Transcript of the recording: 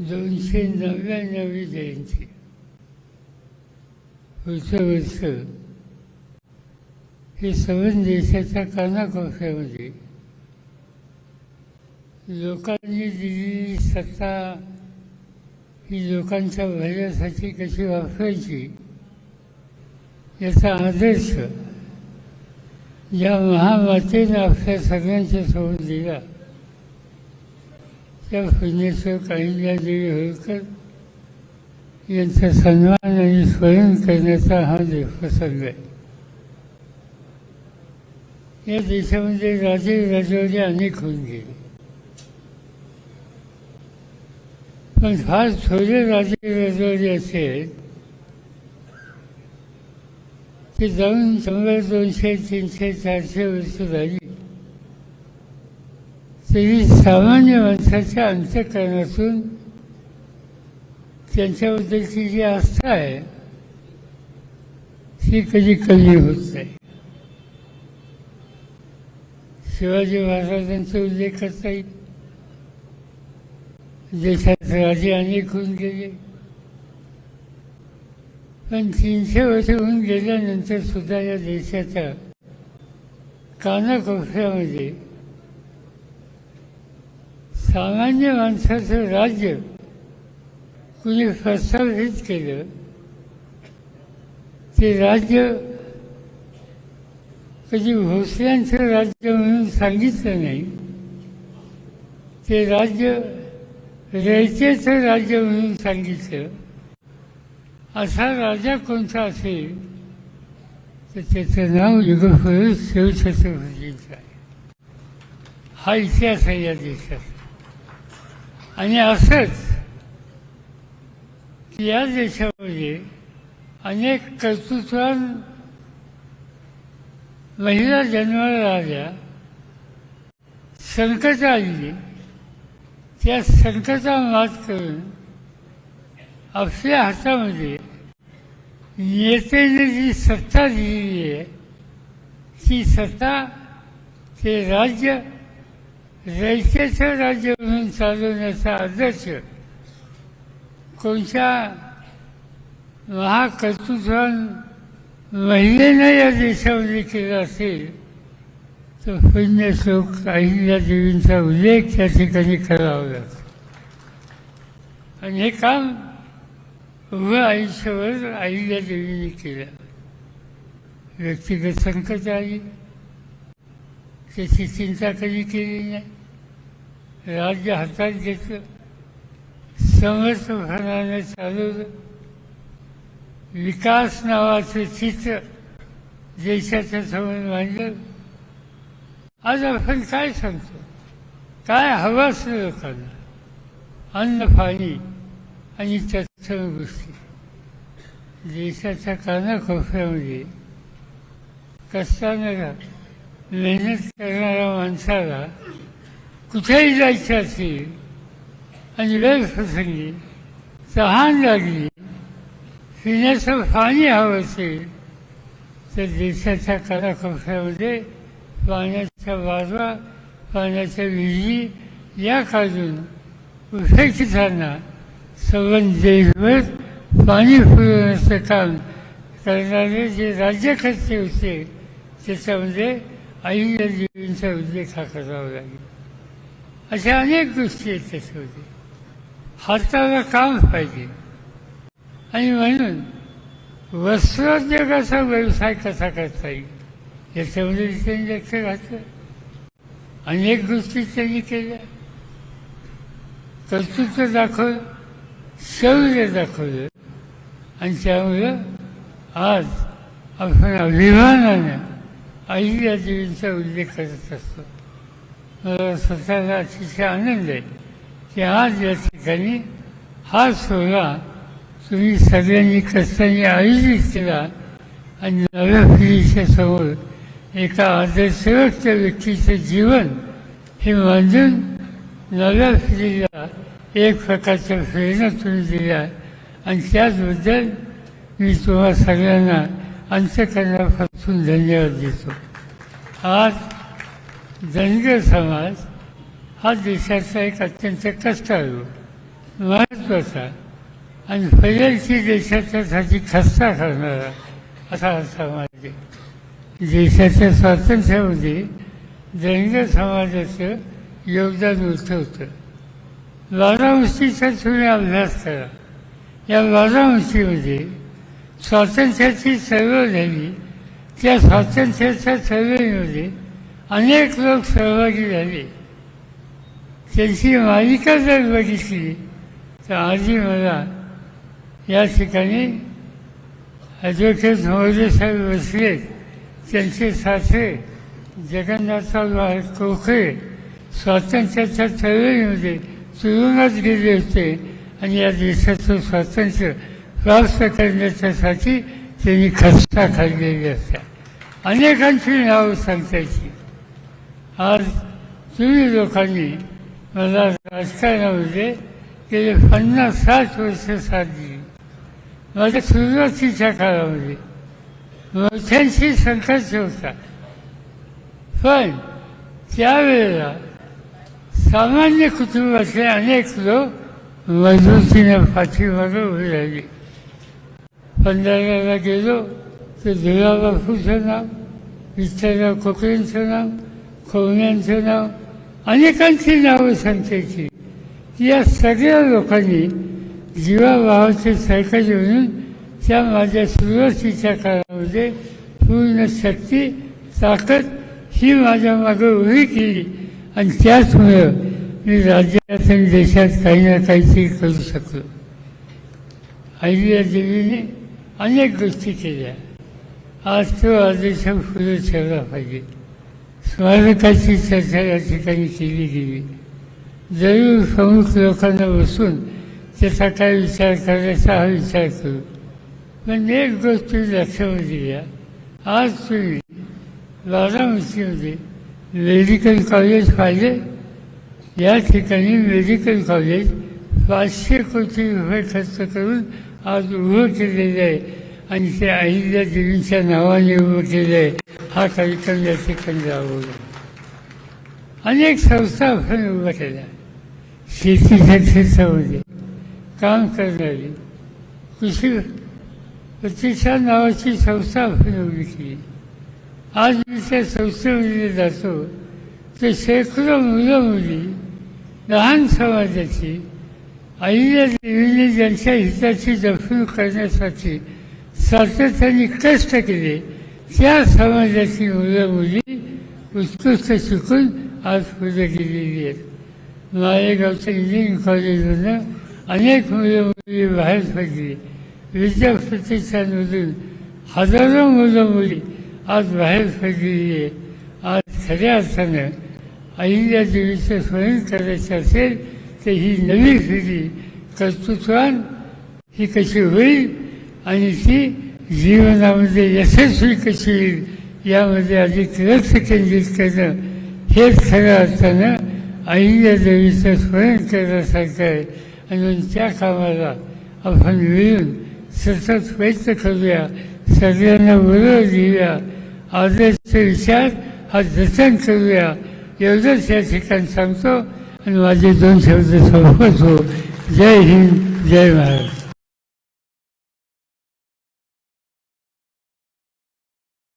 दोनशे नव्याण्णवी जयंती पुढचं वर्ष हे संबंध देशाच्या कानाकोपऱ्यामध्ये लोकांनी दिलेली सत्ता ही लोकांच्या भल्यासाठी कशी वापरायची याचा आदर्श या महामातेनं आपल्या सगळ्यांच्या समोर दिला त्या पुण्यश्लोक अहिल्यादेवी होळकर यांचा सन्मान आणि स्मरण करण्याचा हा दे- प्रसंग आहे. या देशामध्ये राजे राजवाडे अनेक होऊन गेले. पण फार थोडे राजे राजवाडे असे की जाऊन शंभर दोनशे तीनशे चारशे वर्ष झाली. तरी सामान्य माणसाच्या अंत्यकरणातून त्यांच्याबद्दलची जी आस्था आहे ती कधी कमी होत नाही. शिवाजी महाराजांचा उल्लेख करता येईल. देशात राजे अनेक होऊन गेले. पण तीनशे वर्ष होऊन गेल्यानंतर सुद्धा या देशाच्या कानाकोपऱ्यामध्ये सामान्य माणसाचं राज्य कुणी प्रस्थापित केलं. ते राज्य कधी भोसल्यांचं राज्य म्हणून सांगितलं नाही. ते राज्य रयतेचं राज्य म्हणून सांगितलं. असा राजा कोणता असेल तर त्याचं नाव युगपुरुष शिवछत्रपतीचं आहे. हा इतिहास आहे या देशाचा. आणि असंच या देशामध्ये अनेक कर्तृत्वान महिला जन्माला आल्या संकट आली. त्या संकटा मात करून आपल्या हातामध्ये नेत्याने जी सत्ता दिलेली आहे ती सत्ता ते राज्य रयतेचं राज्य म्हणून चालवण्याचा आदर्श कोणत्या महाकर्तृत्वान महिलेनं या देशामध्ये केला असेल तर पुण्यश्लोक अहिल्या देवींचा उल्लेख त्या ठिकाणी करावा लागतो. आणि हे काम उभं आयुष्यभर अहिल्या देवीने केलं. व्यक्तिगत संकट आली त्याची चिंता कधी केली नाही. राज्य हातात घेतलं. समर्थपणाने चालवलं. विकास नावाचं चित्र देशाच्या समोर मांडलं आज आपण काय सांगतो? काय हवं असतं लोकांना? अन्न पाणी आणि तत्सम गोष्टी. देशाच्या कानाकोपऱ्यामध्ये कष्टानं मेहनत करणाऱ्या माणसाला कुठेही जायचं असेल आणि वेळ प्रसंगी तहान लागली पिण्याचं पाणी हवं असेल तर देशाच्या कानाकोपऱ्यामध्ये पाण्याच्या बाजवा पाण्याच्या विहिरी या काढून उपेक्षितांना संबंध देशभर पाणी पुरवण्याचं काम करणारे जे राज्यकर्ते होते त्याच्यामध्ये अहिल्या उल्लेख हा करावा लागेल अशा अनेक गोष्टी आहेत त्याच्यामध्ये हाताला काम पाहिजे आणि म्हणून वस्त्रोद्योगाचा व्यवसाय कसा करता येईल याच्यामध्ये त्यांनी लक्ष घातलं अनेक गोष्टी त्यांनी केल्या कर्तृत्व दाखवलं शौर्य दाखवलं आणि त्यामुळं आज आपण अभिमानानं अहिल्या देवींचा उल्लेख करत असतो मला स्वतःला अतिशय आनंद आहे की आज या ठिकाणी हा सोहळा तुम्ही सगळ्यांनी कष्टाने आयोजित केला. आणि नव्या पिढीच्या समोर एका आदर्शवक्त व्यक्तीचं जीवन हे मांडून नव्या पिढीला एक प्रकारच्या प्रेरणा तुम्ही दिल्या. आणि त्याचबद्दल मी तुम्हा सगळ्यांना अंतकरणापासून धन्यवाद देतो आज धनगर समाज हा देशाचा एक अत्यंत कष्टाळू महत्त्वाचा आणि फैलची देशाच्यासाठी खस्ता करणारा असा हा समाज आहे. देशाच्या स्वातंत्र्यामध्ये धनगर समाजाचं योगदान मोठं होतं. बारामुष्टीचा तुम्ही अभ्यास करा. या बारामुष्टीमध्ये स्वातंत्र्याची चळवळ झाली. त्या स्वातंत्र्याच्या चळवळीमध्ये अनेक लोक सहभागी झाले. त्यांची मालिका जर बघितली तर आधी मला या ठिकाणी ॲडव्होकेट मोरे साहेब बसले. त्यांचे सासरे जगन्नाथराव कोखरे स्वातंत्र्याच्या चळवळीमध्ये तुरुंगात गेले होते. आणि या देशाचं स्वातंत्र्य प्राप्त करण्याच्यासाठी त्यांनी खस्ता खाल्लेली असतात. अनेकांची नावं सांगतायची आज तुम्ही लोकांनी मला राजकारणामध्ये गेले पन्नास साठ वर्ष साथ दिली. माझ्या सुरुवातीच्या काळामध्ये मोठ्यांशी संघर्ष होता. पण त्यावेळेला सामान्य कुटुंबातले अनेक लोक मजबूतीने पाठीमागे उभे राहिले. पंधराला गेलो तर धुळाबापूचं नाव विठ्ठलराव कोकरेंचं नाव खवण्यांचं नाव अनेकांची नावं सांगायची या सगळ्या लोकांनी जीवाभावाचे सरकार म्हणून त्या माझ्या सुरुवातीच्या काळामध्ये पूर्ण शक्ती ताकद ही माझ्या मागं उभी केली आणि त्याचमुळं मी राज्यात आणि देशात काही ना काहीतरी करू शकलो आईल्या देवीने अनेक गोष्टी केल्या. आज तो आदेश पुढे ठेवला पाहिजे स्मारकाची चर्चा या ठिकाणी केली गेली. जरूर प्रमुख लोकांना बसून त्याचा काय विचार करायचा हा विचार करू. पण एक गोष्ट लक्षामध्ये घ्या. आज तुम्ही बारामतीमध्ये मेडिकल कॉलेज पाहिजे या ठिकाणी मेडिकल कॉलेज पाचशे कोटी रुपये खर्च करून आज उभं केलेलं आहे आणि ते अहिल्या देवींच्या नावाने उभं केलं आहे हा कार्यक्रम या ठिकाणी राबवला अनेक संस्था आपण उभ्या केल्या शेतीच्या क्षेत्रामध्ये काम करणारी. कृषी प्रतिष्ठान नावाची संस्था आपण उभी केली आज मी त्या संस्थेमध्ये जातो. तर शेकडो मुलं मुली लहान समाजाची आईल्या देवीने ज्यांच्या हिताची जपणूक करण्यासाठी सातत्याने कष्ट केले. त्या समाजाची मुलं मुली उत्कृष्ट शिकून आज पुढे गेलेली आहेत. मालेगावच्या इंजिनिअरिंग कॉलेजमधनं अनेक मुलं मुली बाहेर पडली. विद्याप्रतिष्ठानमधून हजारो मुलं मुली आज बाहेर पडलेली आहे आज खऱ्या अर्थानं अहिल्या देवीचं स्मरण करायचं असेल तर ही नवी पिढी कर्तृत्वान ही कशी होईल आणि ती जीवनामध्ये यशस्वी कशी येईल यामध्ये अधिक लक्ष केंद्रित करणं हेच खरं असताना अहिल्या देवीचं स्मरण करण्यासारखं आहे. आणि त्या कामाला आपण मिळून सतत प्रयत्न करूया. सगळ्यांना बरोबर घेऊया आदर्श विचार हा जतन करूया. एवढंच या ठिकाणी सांगतो. आणि माझे दोन शब्द संपत जय हिंद जय महाराष्ट्र